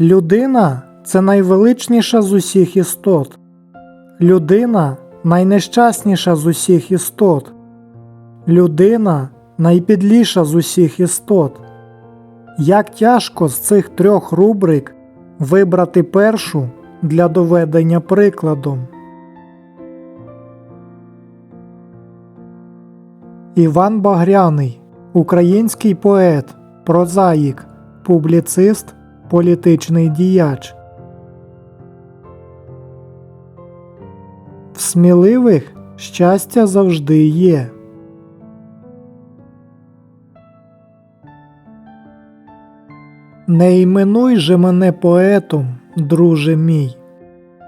Людина це найвеличніша з усіх істот. Людина найнещасніша з усіх істот. Людина найпідліша з усіх істот. Як тяжко з цих трьох рубрик вибрати першу для доведення прикладом. Іван Багряний, український поет, прозаїк, публіцист, політичний діяч. В сміливих щастя завжди є. Не іменуй же мене поетом, друже мій.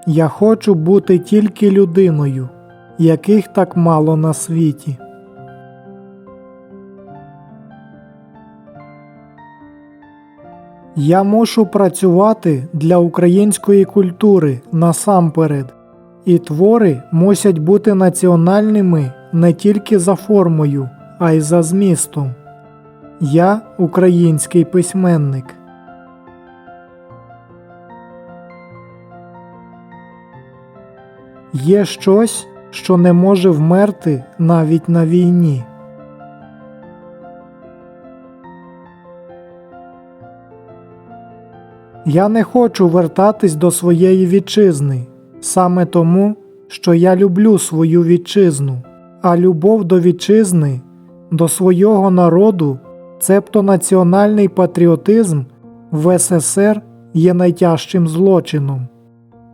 Я хочу бути тільки людиною, яких так мало на світі. Я мушу працювати для української культури насамперед, і твори мусять бути національними не тільки за формою, а й за змістом. Я український письменник. Є щось, що не може вмерти навіть на війні. Я не хочу вертатись до своєї вітчизни саме тому, що я люблю свою вітчизну, а любов до вітчизни, до свого народу, цебто національний патріотизм в СССР є найтяжчим злочином.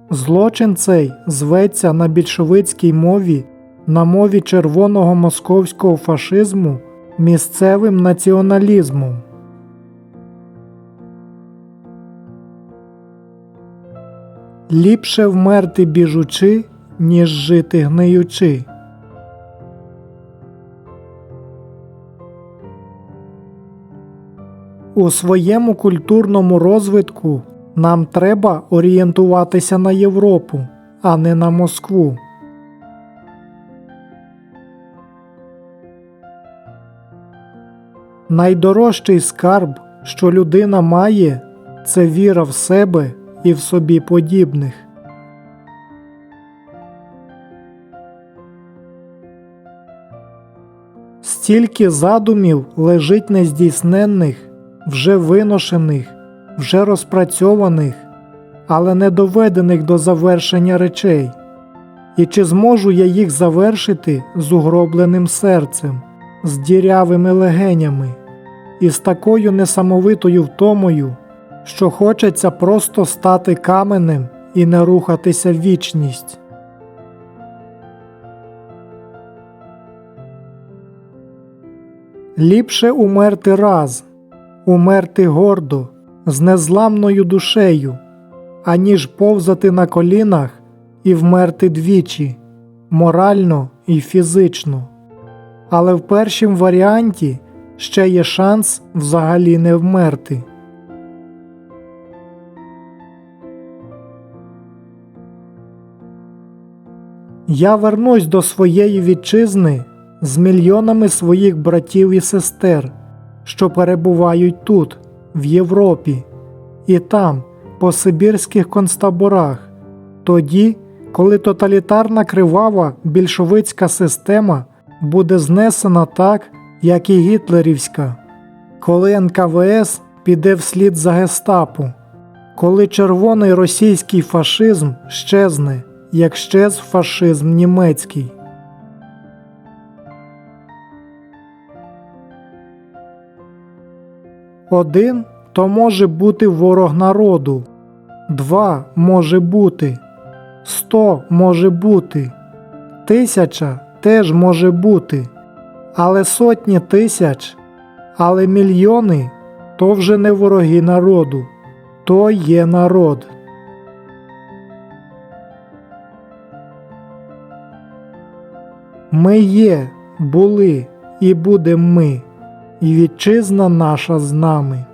Злочин цей зветься на більшовицькій мові, на мові червоного московського фашизму місцевим націоналізмом. Ліпше вмерти біжучи, ніж жити гниючи. У своєму культурному розвитку нам треба орієнтуватися на Європу, а не на Москву. Найдорожчий скарб, що людина має, це віра в себе і в собі подібних. Стільки задумів лежить нездійсненних, вже виношених, вже розпрацьованих, але не доведених до завершення речей. І чи зможу я їх завершити з угробленим серцем, з дірявими легенями, і з такою несамовитою втомою, що хочеться просто стати каменем і не рухатися в вічність. Ліпше умерти раз, умерти гордо, з незламною душею, аніж повзати на колінах і вмерти двічі, морально і фізично. Але в першім варіанті ще є шанс взагалі не вмерти. Я вернусь до своєї вітчизни з мільйонами своїх братів і сестер, що перебувають тут, в Європі, і там, по сибірських концтаборах, тоді, коли тоталітарна кривава більшовицька система буде знесена так, як і гітлерівська, коли НКВС піде вслід за гестапо, коли червоний російський фашизм щезне, як щез фашизм німецький. Один то може бути ворог народу, два може бути, сто може бути, тисяча теж може бути, але сотні тисяч, але мільйони то вже не вороги народу, то є народ. Ми є, були і будемо ми, і вітчизна наша з нами.